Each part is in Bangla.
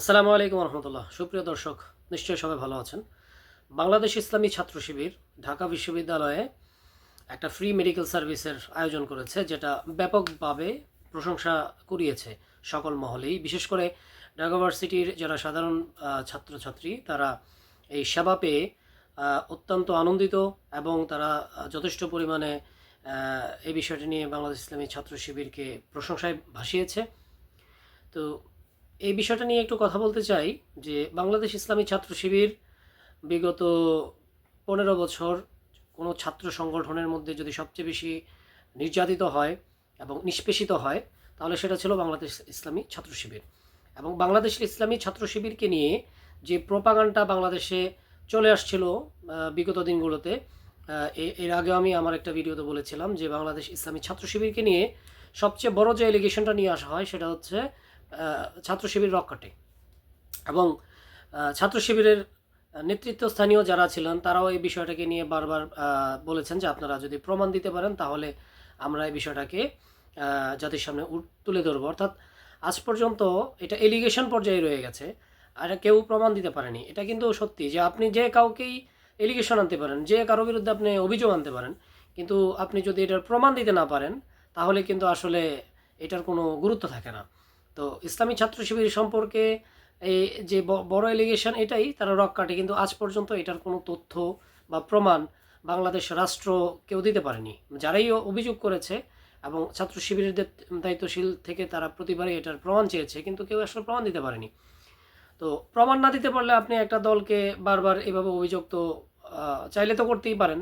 আসসালামু আলাইকুম রহমতুল্লাহ সুপ্রিয় দর্শক, নিশ্চয়ই সবাই ভালো আছেন। বাংলাদেশ ইসলামী ছাত্র শিবির ঢাকা বিশ্ববিদ্যালয়ে একটা ফ্রি মেডিকেল সার্ভিসের আয়োজন করেছে, যেটা ব্যাপকভাবে প্রশংসা কুড়িয়েছে সকল মহলেই। বিশেষ করে ঢাকা ভার্সিটির যারা সাধারণ ছাত্রছাত্রী, তারা এই সেবা পেয়ে অত্যন্ত আনন্দিত এবং তারা যথেষ্ট পরিমাণে এই বিষয়টি নিয়ে বাংলাদেশ ইসলামী ছাত্র শিবিরকে প্রশংসায় ভাসিয়েছে। তো এই বিষয়টা নিয়ে একটু কথা বলতে চাই, যে বাংলাদেশ ইসলামী ছাত্র শিবির বিগত পনেরো বছর কোনো ছাত্র সংগঠনের মধ্যে যদি সবচেয়ে বেশি নির্যাতিত হয় এবং নিষ্পেষিত হয়, তাহলে সেটা ছিল বাংলাদেশ ইসলামী ছাত্র শিবির। এবং বাংলাদেশ ইসলামী ছাত্র শিবিরকে নিয়ে যে প্রোপাগান্ডা বাংলাদেশে চলে আসছিল বিগত দিনগুলোতে এর আগে আমি আমার একটা ভিডিওতে বলেছিলাম যে বাংলাদেশ ইসলামী ছাত্র শিবিরকে নিয়ে সবচেয়ে বড় যে এলিগেশনটা নিয়ে আসা হয়, সেটা হচ্ছে ছাত্র শিবির রক্ষাটে এবং ছাত্র শিবিরের নেতৃত্বস্থানীয় যারা ছিলেন, তারাও এই বিষয়টাকে নিয়ে বারবার বলেছেন যে আপনারা যদি প্রমাণ দিতে পারেন, তাহলে আমরা এই বিষয়টাকে জাতির সামনে তুলে ধরবো। অর্থাৎ আজ পর্যন্ত এটা এলিগেশন পর্যায়ে রয়ে গেছে, আর কেউ প্রমাণ দিতে পারেনি। এটা কিন্তু সত্যি যে আপনি যে কাউকেই এলিগেশন আনতে পারেন, যে কারও বিরুদ্ধে আপনি অভিযোগ আনতে পারেন, কিন্তু আপনি যদি এটার প্রমাণ দিতে না পারেন, তাহলে কিন্তু আসলে এটার কোনো গুরুত্ব থাকে না। তো ইসলামী ছাত্র শিবির সম্পর্কে এই যে বড় এলিগেশন এটাই, তারা রক কাটে। কিন্তু আজ পর্যন্ত এটার কোনো তথ্য বা প্রমাণ বাংলাদেশ রাষ্ট্র কেউ দিতে পারেনি। যারাই অভিযোগ করেছে এবং ছাত্র শিবিরের দায়িত্বশীল থেকে তারা প্রতিবারই এটার প্রমাণ চেয়েছে, কিন্তু কেউ আসলে প্রমাণ দিতে পারেনি। তো প্রমাণ না দিতে পারলে আপনি একটা দলকে বারবার এভাবে অভিযোগ তো চাইলে তো করতেই পারেন।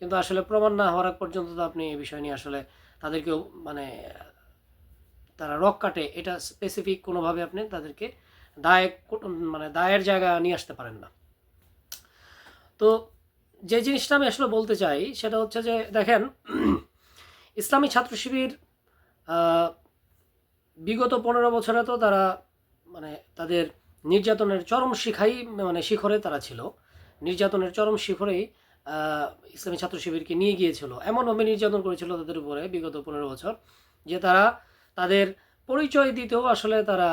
কিন্তু আসলে প্রমাণ না হওয়ার পর্যন্ত তো আপনি এই বিষয় নিয়ে আসলে তাদেরকেও মানে তারা রক কাটে, এটা স্পেসিফিক কোনোভাবে আপনি তাদেরকে দায় মানে দায়ের জায়গা নিয়ে আসতে পারেন না। তো যে জিনিসটা আমি আসলে বলতে চাই, সেটা হচ্ছে যে দেখেন, ইসলামী ছাত্র শিবির বিগত পনেরো বছরে তো তারা মানে তাদের নির্যাতনের চরম শিখাই মানে শিখরে তারা ছিল। নির্যাতনের চরম শিখরেই ইসলামী ছাত্র শিবিরকে নিয়ে গিয়েছিল। এমনভাবে নির্যাতন করেছিল তাদের উপরে বিগত পনেরো বছর, যে তারা তাদের পরিচয় দিতেও আসলে তারা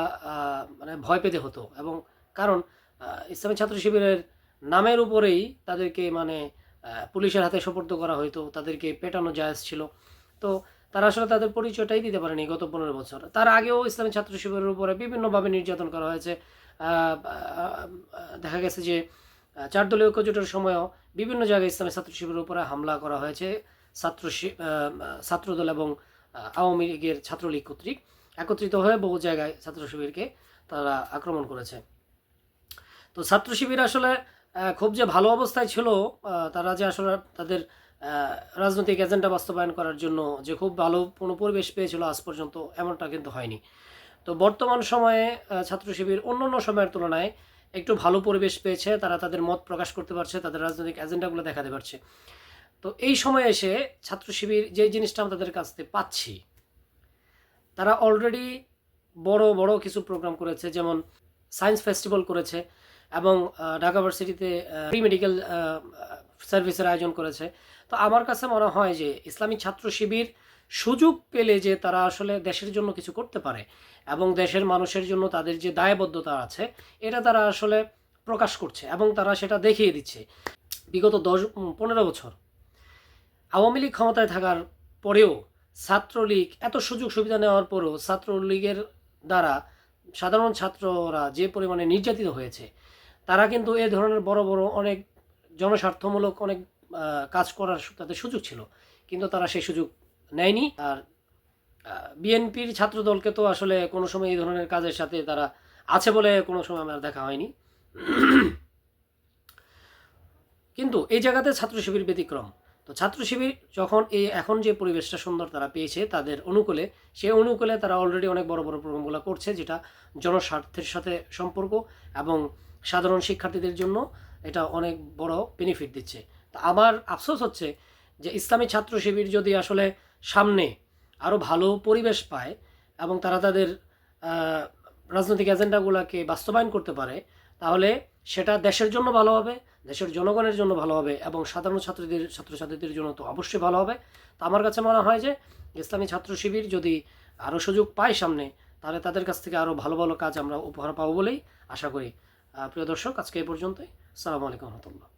মানে ভয় পেতে হতো। এবং কারণ ইসলামী ছাত্র শিবিরের নামের উপরেই তাদেরকে মানে পুলিশের হাতে সোপর্দ করা হতো তাদেরকে পেটানো জায়েজ ছিল। তো তারা আসলে তাদের পরিচয়টাই দিতে পারেনি গত পনেরো বছর। তার আগেও ইসলামী ছাত্র শিবিরের উপরে বিভিন্নভাবে নির্যাতন করা হয়েছে। দেখা গেছে যে চার দলীয় ঐক্যজোটের সময়ও বিভিন্ন জায়গায় ইসলামী ছাত্র শিবিরের উপরে হামলা করা হয়েছে। ছাত্র ছাত্রদল এবং আওয়ামী লীগের ছাত্রলীগ কর্তৃক একত্রিত হয়ে বহু জায়গায় ছাত্র শিবিরকে তারা আক্রমণ করেছে। তো ছাত্র শিবির আসলে খুব যে ভালো অবস্থায় ছিল তারা যে আসলে তাদের রাজনৈতিক এজেন্ডা বাস্তবায়ন করার জন্য যে খুব ভালো কোনো পরিবেশ পেয়েছিল আজ পর্যন্ত এমনটা কিন্তু হয়নি। তো বর্তমান সময়ে ছাত্র শিবির অন্য অন্য সময়ের তুলনায় একটু ভালো পরিবেশ পেয়েছে, তারা তাদের মত প্রকাশ করতে পারছে, তাদের রাজনৈতিক এজেন্ডাগুলো দেখাতে পারছে। তো এই সময়ে এসে ছাত্র শিবির যে জিনিসটা আমরা তাদের কাছ থেকে পাচ্ছি, তারা অলরেডি বড় বড় কিছু প্রোগ্রাম করেছে, যেমন সায়েন্স ফেস্টিভ্যাল করেছে এবং ঢাকা ভার্সিটিতে প্রি মেডিকেল সার্ভিসের আয়োজন করেছে। তো আমার কাছে মনে হয় যে ইসলামী ছাত্র শিবির সুযোগ পেলে যে তারা আসলে দেশের জন্য কিছু করতে পারে এবং দেশের মানুষের জন্য তাদের যে দায়বদ্ধতা আছে, এটা তারা আসলে প্রকাশ করছে এবং তারা সেটা দেখিয়ে দিচ্ছে। বিগত দশ পনেরো বছর আওয়ামী লীগ ক্ষমতায় থাকার পরেও ছাত্রলীগ, এত সুযোগ সুবিধা নেওয়ার পরেও ছাত্রলীগের দ্বারা সাধারণ ছাত্ররা যে পরিমাণে নির্যাতিত হয়েছে, তারা কিন্তু এ ধরনের বড় বড় অনেক জনস্বার্থমূলক অনেক কাজ করার তাদের সুযোগ ছিল। কিন্তু তারা সেই সুযোগ নেয়নি। আর বিএনপির ছাত্র দলকে তো আসলে কোনো সময় এই ধরনের কাজের সাথে তারা আছে বলে কোনো সময় আমার দেখা হয়নি। কিন্তু এই জায়গাতে ছাত্র শিবির ব্যতিক্রম। তো ছাত্র শিবির যখন এই এখন যে পরিবেশটা সুন্দর তারা পেয়েছে তাদের অনুকূলে সেই অনুকূলে তারা অলরেডি অনেক বড় বড় প্রোগ্রামগুলো করছে যেটা জনস্বার্থের সাথে সম্পর্ক এবং সাধারণ শিক্ষার্থীদের জন্য এটা অনেক বড় বেনিফিট দিচ্ছে। তা আমার আফসোস হচ্ছে যে ইসলামী ছাত্র শিবির যদি আসলে সামনে আরও ভালো পরিবেশ পায় এবং তারা তাদের রাজনৈতিক এজেন্ডাগুলোকে বাস্তবায়ন করতে পারে, তাহলে সেটা দেশের জন্য ভালো হবে, দেশের জনগণের জন্য ভালো হবে এবং সাধারণ ছাত্রীদের, ছাত্রছাত্রীদের জন্য তো অবশ্যই ভালো হবে। তো আমার কাছে মনে হয় যে ইসলামী ছাত্র শিবির যদি আরও সুযোগ পায় সামনে, তাহলে তাদের কাছ থেকে আরও ভালো ভালো কাজ আমরা উপহার পাবো বলেই আশা করি। প্রিয় দর্শক, আজকে এই পর্যন্তই। সালামু আলাইকুম রহমতুল্লাহ।